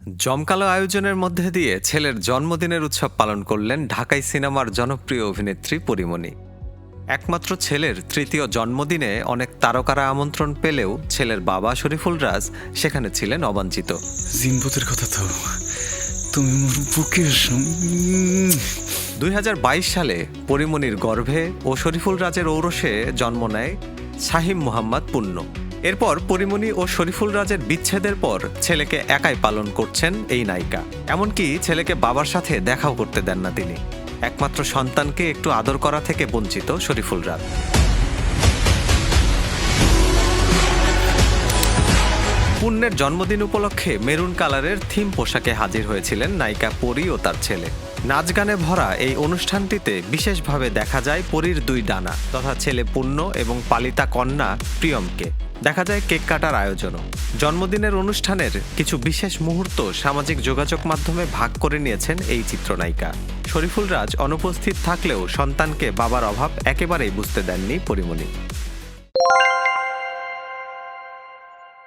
জমকালো আয়োজনের মধ্যে দিয়ে ছেলের জন্মদিনের উৎসব পালন করলেন ঢাকাই সিনেমার জনপ্রিয় অভিনেত্রী পরিমণি। একমাত্র ছেলের তৃতীয় জন্মদিনে অনেক তারকারা আমন্ত্রণ পেলেও ছেলের বাবা শরীফুল রাজ সেখানে ছিলেন অবাঞ্ছিত। জিনপতের কথা তো তুমি বুকের দুই সালে পরিমণির গর্ভে ও শরীফুল রাজের ঔরসে জন্ম নেয় শাহিম মোহাম্মদ পুণ্য। এরপর পরিমণি ও শরীফুল রাজের বিচ্ছেদের পর ছেলেকে একাই পালন করছেন এই নায়িকা। এমনকি ছেলেকে বাবার সাথে দেখাও করতে দেন না তিনি। একমাত্র সন্তানকে একটু আদর করা থেকে বঞ্চিত শরীফুল রাজ। পুণ্যের জন্মদিন উপলক্ষে মেরুন কালারের থিম পোশাকে হাজির হয়েছিলেন নায়িকা পরি ও তার ছেলে। নাচ গানে ভরা এই অনুষ্ঠানটিতে বিশেষভাবে দেখা যায় পরীর দুই ডানা, তথা ছেলে পুণ্য এবং পালিতা কন্যা প্রিয়মকে। দেখা যায় কেক কাটার আয়োজনও। জন্মদিনের অনুষ্ঠানের কিছু বিশেষ মুহূর্ত সামাজিক যোগাযোগ মাধ্যমে ভাগ করে নিয়েছেন এই চিত্রনায়িকা। শরীফুল রাজ অনুপস্থিত থাকলেও সন্তানকে বাবার অভাব একেবারেই বুঝতে দেননি পরিমণি।